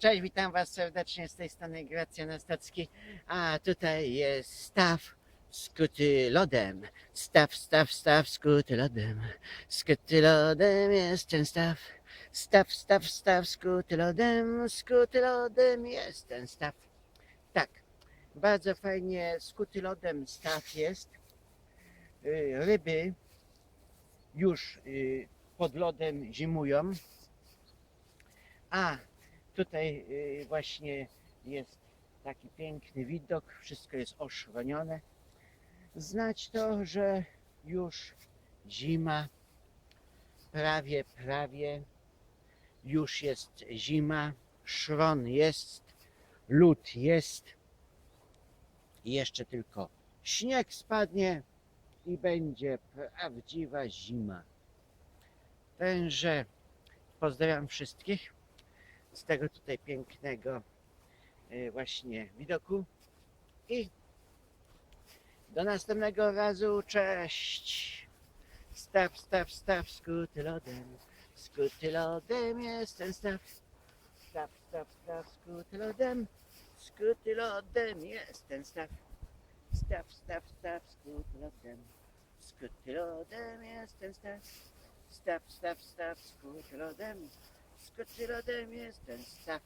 Cześć, witam Was serdecznie z tej strony Gracjan Ostocki, a tutaj jest staw skuty lodem. Staw, staw, staw skuty lodem. Skuty lodem jest ten staw. Staw, staw, staw skuty lodem. Skuty lodem jest ten staw. Tak, bardzo fajnie skuty lodem staw jest. Y, Ryby już y, pod lodem zimują. A Tutaj y, właśnie jest taki piękny widok, wszystko jest oszronione. Znać to, że już zima, prawie, prawie, już jest zima, szron jest, lód jest. I jeszcze tylko śnieg spadnie i będzie prawdziwa zima. Także pozdrawiam wszystkich z tego tutaj pięknego y, właśnie widoku i do następnego razu, cześć! Staw, staw, staw, skuty lodem, skuty lodem jest ten staw. Staw, staw, staw, skuty lodem, skuty lodem jest ten staw. Staw, staw, staw, skuty lodem, skuty lodem jest ten staw. Staw, staw, staw, skuty lodem, Skoczy lodem jest ten staw.